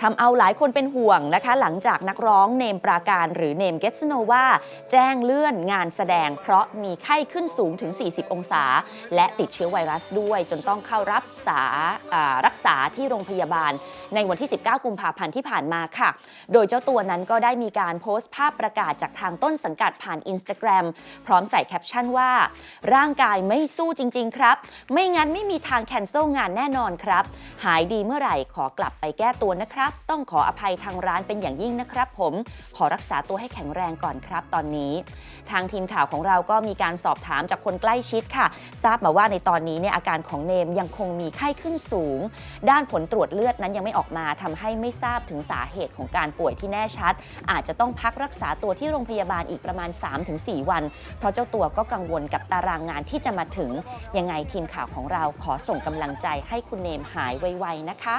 ทำเอาหลายคนเป็นห่วงนะคะ หลังจากนักร้องเนมปราการหรือเนมเกตสโนวาแจ้งเลื่อนงานแสดง เพราะมีไข้ขึ้นสูงถึง 40 องศา และติดเชื้อไวรัสด้วย จนต้องเข้ารับษารักษาที่โรงพยาบาล ในวันที่ 19 กุมภาพันธ์ที่ผ่านมาค่ะ โดยเจ้าตัวนั้นก็ได้มีการโพสต์ภาพประกาศจากทางต้นสังกัดผ่าน Instagram พร้อมใส่แคปชั่นว่า ร่างกายไม่สู้จริง ๆ ครับ ไม่งั้นไม่มีทางแคนเซิลงานแน่นอนครับ หายดีเมื่อไหร่ขอกลับไปแก้ตัวนะครับต้องขออภัยทางร้านเป็นอย่างยิ่งนะครับ ผมขอรักษาตัวให้แข็งแรงก่อนครับตอนนี้ ทางทีมข่าวของเราก็มีการสอบถามจากคนใกล้ชิดค่ะ ทราบมาว่าในตอนนี้เนี่ยอาการของเนมยังคงมีไข้ขึ้นสูง ด้านผลตรวจเลือดนั้นยังไม่ออกมาทำให้ไม่ทราบถึงสาเหตุของการป่วยที่แน่ชัด อาจจะต้องพักรักษาตัวที่โรงพยาบาลอีกประมาณ 3-4 วัน เพราะเจ้าตัวก็กังวลกับตารางงานที่จะมาถึง ยังไงทีมข่าวของเราขอส่งกำลังใจให้คุณเนมหายไวๆนะคะ